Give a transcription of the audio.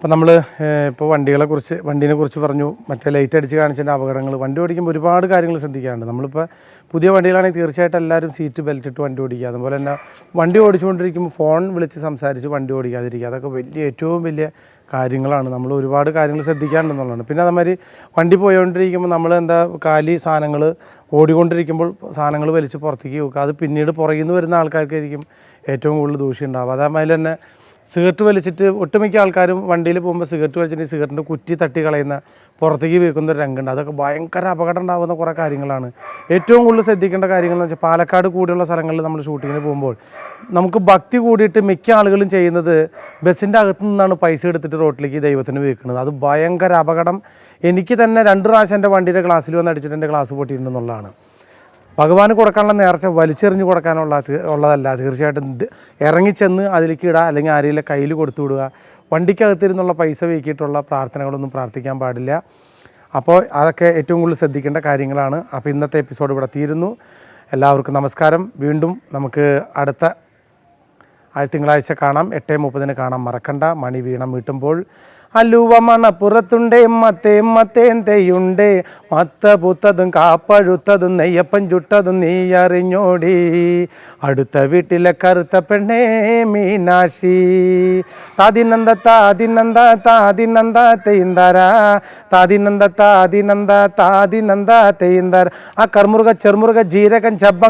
അപ്പോൾ നമ്മൾ ഇപ്പോൾ വണ്ടികളെ കുറിച്ച് വണ്ടീനെ കുറിച്ച് പറഞ്ഞു മറ്റേ ലൈറ്റ് അടിച്ച് കാണിച്ചതിന്റെ അപകടങ്ങൾ വണ്ടി ഓടിക്കുമ്പോൾ ഒരുപാട് കാര്യങ്ങൾ ശ്രദ്ധിക്കാറുണ്ട്. നമ്മളിപ്പോൾ പുതിയ വണ്ടികളാണെങ്കിൽ തീർച്ചയായിട്ടും എല്ലാവരും സീറ്റ് ബെൽറ്റ് ഇട്ട് വണ്ടി ഓടിക്കുക. അതുപോലെ തന്നെ വണ്ടി ഓടിച്ചുകൊണ്ടിരിക്കുമ്പോൾ ഫോൺ വിളിച്ച് സംസാരിച്ച് വണ്ടി ഓടിക്കാതിരിക്കുക. അതൊക്കെ വലിയ ഏറ്റവും വലിയ കാര്യങ്ങളാണ്. നമ്മൾ ഒരുപാട് കാര്യങ്ങൾ ശ്രദ്ധിക്കാറുണ്ടെന്നുള്ളതാണ്. പിന്നെ അതേമാതിരി വണ്ടി പോയോണ്ടിരിക്കുമ്പോൾ നമ്മൾ എന്താ കാലി സാധനങ്ങൾ ഓടിക്കൊണ്ടിരിക്കുമ്പോൾ സാധനങ്ങൾ വലിച്ച് പുറത്തേക്ക് വെക്കുക. അത് പിന്നീട് പുറകിൽ നിന്ന് വരുന്ന ആൾക്കാർക്കായിരിക്കും ഏറ്റവും കൂടുതൽ ദൂഷ്യം ഉണ്ടാവുക. അതേമാതിരി തന്നെ സിഗരറ്റ് വലിച്ചിട്ട് ഒട്ടുമിക്ക ആൾക്കാരും വണ്ടിയിൽ പോകുമ്പോൾ സിഗരറ്റ് വലിച്ചിട്ട് സിഗരറ്റിന്റെ കുറ്റി തട്ടി കളയുന്ന പുറത്തേക്ക് വീക്കുന്ന ഒരു രംഗമുണ്ട്. അതൊക്കെ ഭയങ്കര അപകടം ഉണ്ടാകുന്ന കുറേ കാര്യങ്ങളാണ്. ഏറ്റവും കൂടുതൽ ശ്രദ്ധിക്കേണ്ട കാര്യങ്ങൾ എന്ന് വെച്ചാൽ പാലക്കാട് കൂടിയുള്ള സ്ഥലങ്ങളിൽ നമ്മൾ ഷൂട്ടിങ്ങിന് പോകുമ്പോൾ നമുക്ക് ഭക്തി കൂടിയിട്ട് മിക്ക ആളുകളും ചെയ്യുന്നത് ബസ്സിന്റെ അകത്തു നിന്നാണ് പൈസ എടുത്തിട്ട് റോട്ടിലേക്ക് ദൈവത്തിന് വീക്കുന്നത് അത് ഭയങ്കര അപകടം. എനിക്ക് തന്നെ രണ്ട് പ്രാവശ്യം എന്റെ വണ്ടിയുടെ ഗ്ലാസ്സിൽ വന്ന് അടിച്ചിട്ട് എന്റെ ഗ്ലാസ് പൊട്ടിയിട്ടുണ്ടെന്നുള്ളതാണ് ഭഗവാന് കൊടുക്കാനുള്ള നേർച്ച വലിച്ചെറിഞ്ഞ് കൊടുക്കാനുള്ള ഉള്ളതല്ല. തീർച്ചയായിട്ടും ഇറങ്ങിച്ചെന്ന് അതിലേക്ക് ഇടുക അല്ലെങ്കിൽ ആരെങ്കിലും കയ്യിൽ കൊടുത്തു വിടുക. വണ്ടിക്കകത്തിരുന്നുള്ള പൈസ വീക്കിയിട്ടുള്ള പ്രാർത്ഥനകളൊന്നും പ്രാർത്ഥിക്കാൻ പാടില്ല. അപ്പോൾ അതൊക്കെ ഏറ്റവും കൂടുതൽ ശ്രദ്ധിക്കേണ്ട കാര്യങ്ങളാണ്. അപ്പോൾ ഇന്നത്തെ എപ്പിസോഡ് ഇവിടെ തീരുന്നു. എല്ലാവർക്കും നമസ്കാരം. വീണ്ടും നമുക്ക് അടുത്ത തിങ്കളാഴ്ച കാണാം. എട്ട് മുപ്പതിന് കാണാം. മറക്കണ്ട. മണി വീണം വീട്ടുമ്പോൾ അലുവ മണപ്പുറത്തുണ്ടേ. മത്തേ മത്തേൻ തെയ്യുണ്ടേ മത്ത പൂത്തതും കാപ്പഴുത്തതും നെയ്യപ്പൻ ചുട്ടതും നീ അറിഞ്ഞോടി. അടുത്ത വീട്ടിലെ കറുത്ത പെണ്ണേ മീനാശി താതിനന്ദ താതിനന്ദ താതിനന്ദ തെയ്യന്താര താതിനന്ദ താതിനന്ദ താതിനന്ദ തെയ്യന്താര ആ കർമുറുക ചെറുമുറുക ജീരകൻ ചബ്ബക